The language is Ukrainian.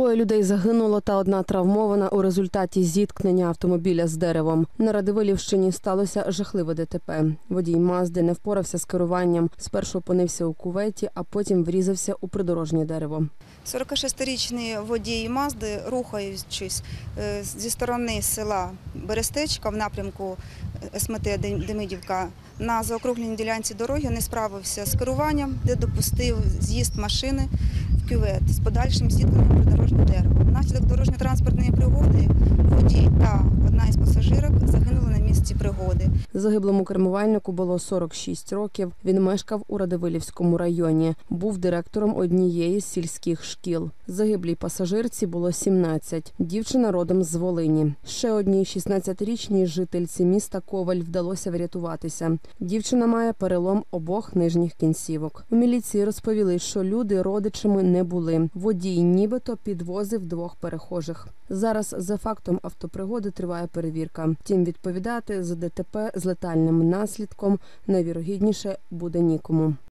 Двоє людей загинуло та одна травмована у результаті зіткнення автомобіля з деревом. На Радивилівщині сталося жахливе ДТП. Водій Мазди не впорався з керуванням. Спершу опинився у куветі, а потім врізався у придорожнє дерево. 46-річний водій Мазди, рухаючись е, зі сторони села Берестечка в напрямку СМТ Демидівка на заокругленій ділянці дороги не справився з керуванням, де допустив з'їзд машини кювет з подальшим зіткненням придорожнього дерева. Внаслідок дорожньо-транспортної пригоди водій та одна із пасажирок загинули на місці пригоди. Загиблому кермувальнику було 46 років. Він мешкав у Радивилівському районі. Був директором однієї з сільських шкіл. Загиблій пасажирці було 17. Дівчина родом з Волині. Ще одній 16-річній жительці міста Коваль вдалося врятуватися. Дівчина має перелом обох нижніх кінцівок. У міліції розповіли, що люди родичами не були. Водій нібито підвозив двох перехожих. Зараз за фактом автопригоди триває перевірка. Втім, відповідати за ДТП з летальним наслідком найвірогідніше буде нікому.